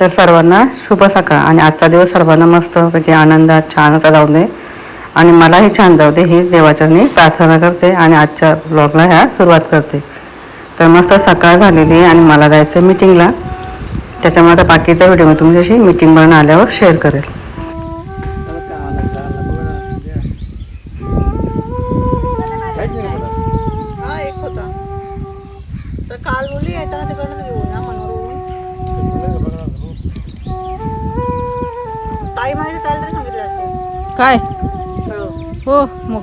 तर सर्वांना शुभ सकाळ आणि आजचा दिवस सर्वांना मस्तपैकी आनंदात छान असा जाऊ दे. आणि मलाही छान जाऊ दे हीच देवाचरणी प्रार्थना करते आणि आजच्या ब्लॉगला ह्या सुरुवात करते. तर मस्त सकाळ झालेली आहे आणि मला जायचं आहे मीटिंगला त्याच्यामुळे आता बाकीचा व्हिडिओ मी तुमच्याशी मीटिंग बनवून आल्यावर शेअर करेल. काल बोलली येताना तिकडनं सांगितलं असते काय हो. हो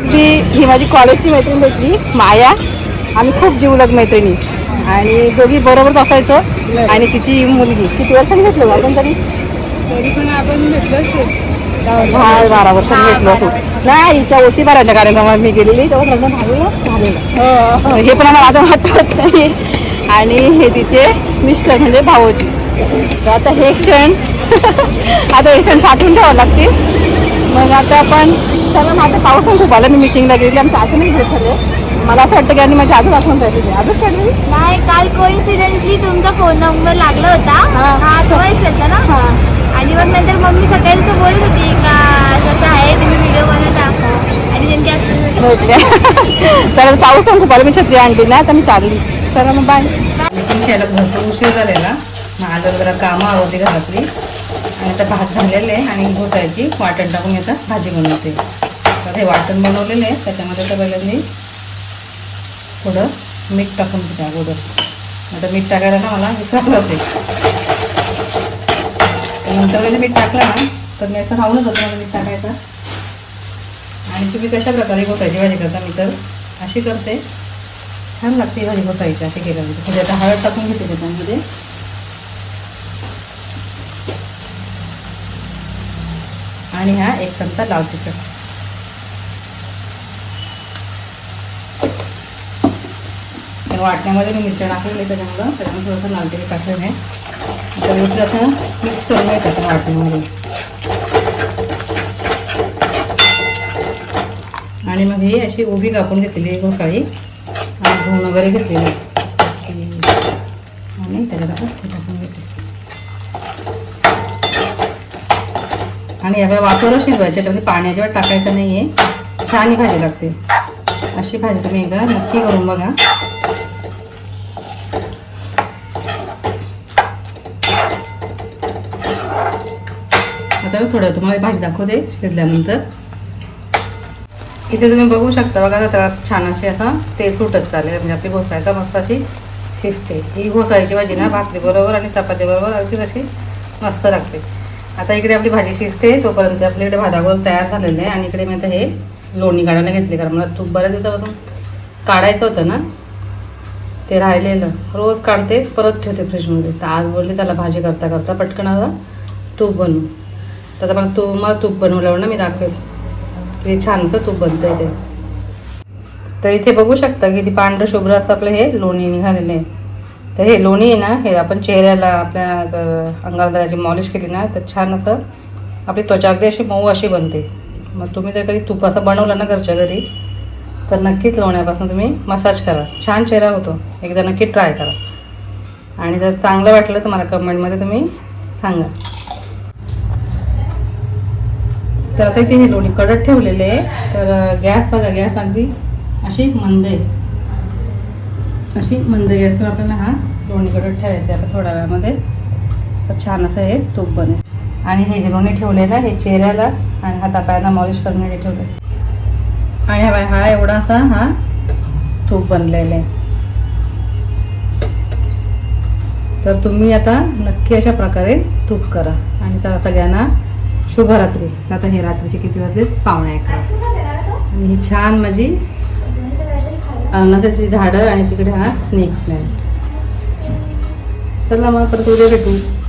अगदी ही माझी कॉलेजची मैत्रीण भेटली माया आम्ही खूप जीवलग मैत्रिणी. आणि दोघी बरोबरच असायचो. आणि तिची मुलगी. किती वर्षांनी भेटलो गं आपण तरी? तरी पण आपण दहा बारा वर्षांनी भेटलो असू नाही हिच्या ओटी भरायच्या कार्यक्रमात मी गेलेली तेव्हा लग्न झालेलं झालेलं. हो, हे पण आम्हाला आता आठवत नाही. आणि हे तिचे मिस्टर म्हणजे भाऊजी. तर आता हे क्षण आता हे क्षण साठवून ठेवावं लागतील. मग आता आपण चला माझा पाऊस पण खूप आला. मी मिटिंगला गेलेली आमचं अजूनच भेट झाले मला असं वाटतं की आणि माझी अजून आठवण राहिली अजून ठरली नाही काल कोइन्सिडेंटली तुमचा फोन नंबर लागला होता. हा. तेव्हाच होता ना? आणि मग नंतर मम्मी सकाळी असं बोलत होती का कसं आहे तुम्ही व्हिडिओ बनवता आणि नेमकी असं तर पाऊस पण खूप आला मी छत्री आणली ना तर मी चालली. चला मग बाय मीटिंग घ्यायला भरपूर उशीर झालेला. मग आज जरा कामं आवडते घरातली. आणि आता भात झालेले आहे आणि घोटायची वाटण टाकून आता भाजी बनवते. तर हे वाटण बनवलेलं आहे त्याच्यामध्ये तर पहिल्यांदा थोडं मीठ टाकून घेते अगोदर. आता मीठ टाकायला ना मला विसरलं असेल नंतर कधी मीठ टाकलं ना तर मी असं राहूनच होतं मला मीठ टाकायचं. आणि तुम्ही कशा प्रकारे घोटायची भाजी करता मी तर अशी करते. छान लागते भाजी घोटायची अशी केल्यानंतर म्हणजे आता हळद टाकून घेते त्याच्यामध्ये. आणि हा एक चमचा लाल तिखट. वाटण्यामध्ये मी मिरच्या टाकलेली त्याच्यामुळं त्याच्यामुळे थोडंसं लाल तिखट टाकलेलं आहे. आता व्यवस्थित असं मिक्स करून घ्यायचं त्या वाटण्यामध्ये. आणि मग ही अशी उभी कापून घेतलेली आहे घोसाळी. आणि धुवून वगैरे घेतलेली आणि त्याच्यात आपण टाकून घेते. आणि याला वाफवरच शिजवायचे त्याच्यामध्ये पाणी अजिबात टाकायचं नाही आहे छान भाजी लागते. अशी भाजी तुम्ही एकदा नक्की करून बघा. आता थोडं तुम्हाला भाजी दाखवते शिजल्यानंतर. इथे तुम्ही बघू शकता बघा त्याला छान अशी असा तेल सुटत चालेल म्हणजे आपली घोसायचा मस्त अशी शिजते. ही घोसाळीची भाजी ना भाकरी बरोबर आणि चपाती बरोबर अगदी अशी मस्त लागते. आता इकडे आपली भाजी शिजते तोपर्यंत आपल्याकडे भादागोल तयार झालेलं आहे. आणि इकडे मी आता हे लोणी काढायला घेतले कारण मला तूप बऱ्याच दिवसापासून काढायचं होतं ना. ते राहिलेलं. रोज काढते परत ठेवते फ्रीजमध्ये. तर आज बोलली चला भाजी करता करता पटकन आता तूप बनवू. तर आता मला तू मला तूप बनवल्यावर ना मी दाखवेल. ते छान असं तूप बनतं आहे ते. तर इथे बघू शकता की ती पांढरं शुभ्र असं आपलं हे लोणी निघालेलं आहे. तर हे लोणी आहे ना हे आपण चेहऱ्याला आपल्या जर अंगाला मॉलिश केली ना तर छान असं आपली त्वचा अगदी अशी मऊ अशी बनते. मग तुम्ही जर कधी तूप असं बनवलं ना घरच्या घरी तर नक्कीच लोण्यापासून तुम्ही मसाज करा. छान चेहरा होतो. एकदा नक्की ट्राय करा. आणि जर चांगलं वाटलं तर मला कमेंटमध्ये तुम्ही सांगा. तर आता इथे हे लोणी कडक ठेवलेले आहे. तर गॅस बघा गॅस अगदी अशी मंद आहे. अशी मंद गॅसवर आपल्याला हा लोणी कडक ठेवायचं आता थोड्या वेळामध्ये. तर छान असं हे तूप बनेल. आणि हे जे लोणी ठेवलेलं आहे हे चेहऱ्याला आणि हातापायांना मॉलिश करण्यासाठी ठेवलं आणि हा हा एवढा असा हा तूप बनलेला आहे. तर तुम्ही आता नक्की अशा प्रकारे तूप करा. आणि सगळ्यांना सगळ्यांना शुभरात्री. आता हे रात्रीचे किती वाजले? पावणे अकरा. आणि ही छान माझी अननसाची झाडं आणि तिकडे हा स्नेक प्लॅन चला मग परत उद्या भेटू.